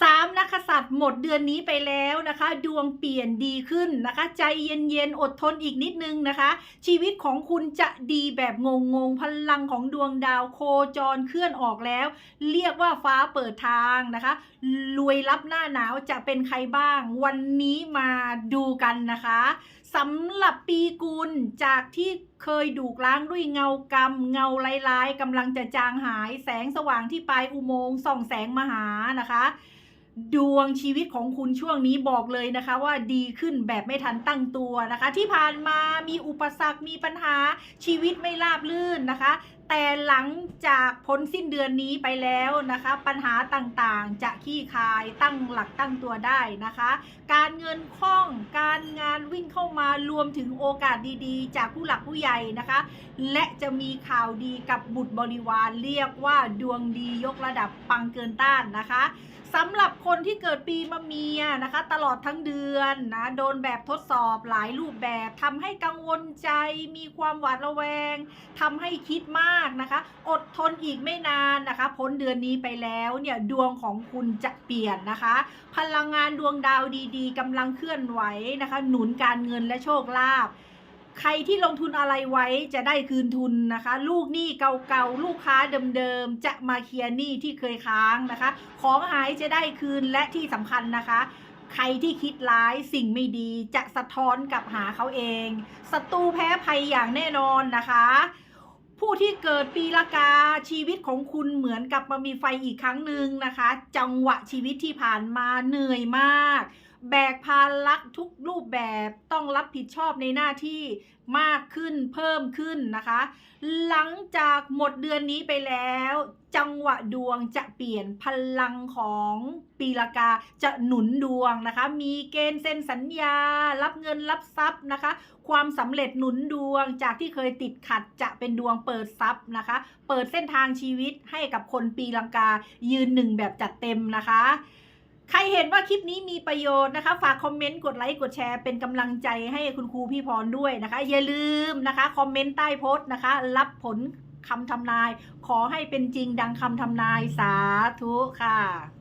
สามนักกษัตริย์หมดเดือนนี้ไปแล้วนะคะ ดวงเปลี่ยนดีขึ้นนะคะ ใจเย็นๆอดทนอีกนิดนึงนะคะ ชีวิตของคุณจะดีแบบงงๆพลังของดวงดาวโคจรเคลื่อนออกแล้ว เรียกว่าฟ้าเปิดทางนะคะรวยรับหน้าหนาวจะเป็นใครบ้าง วันนี้มาดูกันนะคะสำหรับปีกุลจากที่ เคยดูกล้างด้วยเงากรรมเงาลายๆกำลังจะจางหายแสงสว่างที่ปลายอุโมงค์ส่องแสงมหานะคะ ดวงชีวิตของคุณช่วงนี้บอกเลยนะคะว่าดีขึ้นแบบไม่ทันตั้งตัวนะคะ ที่ผ่านมามีอุปสรรคมีปัญหาชีวิตไม่ราบรื่นนะคะ แต่หลังจากพ้นสิ้นเดือนนี้ไปแล้วนะคะ ปัญหาต่างๆ จะขี้คายตั้งหลักตั้งตัวได้นะคะ การเงินคล่องการงานวิ่งเข้ามารวมถึงโอกาสดีๆ จากผู้หลักผู้ใหญ่นะคะ และจะมีข่าวดีกับบุตรบริวารเรียกว่าดวงดียกระดับปังเกินต้านนะคะสำหรับคนที่เกิดปีมะเมียนะคะ ตลอดทั้งเดือนนะโดนแบบทดสอบหลายรูปแบบทำให้กังวลใจมีความหวาดระแวงทำให้คิดมากากนะคะ อดทนอีกไม่นานนะคะ พ้นเดือนนี้ไปแล้วเนี่ยดวงของคุณจะเปลี่ยนนะคะ พลังงานดวงดาวดีๆกำลังเคลื่อนไหวนะคะ หนุนการเงินและโชคลาภใครที่ลงทุนอะไรไว้จะได้คืนทุนนะคะ ลูกหนี้เก่าๆ ลูกค้าเดิมๆ จะมาเคลียร์หนี้ที่เคยค้างนะคะ ของหายจะได้คืนและที่สำคัญนะคะ ใครที่คิดร้ายสิ่งไม่ดีจะสะท้อนกลับหาเขาเองศัตรูแพ้ภัยอย่างแน่นอนนะคะ ผู้ที่เกิดปีละกาชีวิตของคุณเหมือนกับมามีไฟอีกครั้งหนึ่งนะคะ จังหวะชีวิตที่ผ่านมาเหนื่อยมาก แบกภาระทุกรูปแบบต้องรับผิดชอบในหน้าที่มากขึ้นเพิ่มขึ้นนะคะ หลังจากหมดเดือนนี้ไปแล้ว จังหวะดวงจะเปลี่ยนพลังของปีละกาจะหนุนดวงนะคะ มีเกณฑ์เซ็นสัญญา รับเงินรับทรัพย์นะคะ ความสำเร็จหนุนดวงจากที่เคยติดขัดจะเป็นดวงเปิดทรัพย์นะคะ เปิดเส้นทางชีวิตให้กับคนปีลังกายืนหนึ่งแบบจัดเต็มนะคะ ใครเห็นว่าคลิปนี้มีประโยชน์นะคะ ฝากคอมเมนต์กดไลค์กดแชร์เป็นกำลังใจให้คุณครูพี่พรด้วยนะคะ อย่าลืมนะคะคอมเมนต์ใต้โพสต์นะคะ รับผลคำทำนาย ขอให้เป็นจริงดังคำทำนายสาธุค่ะ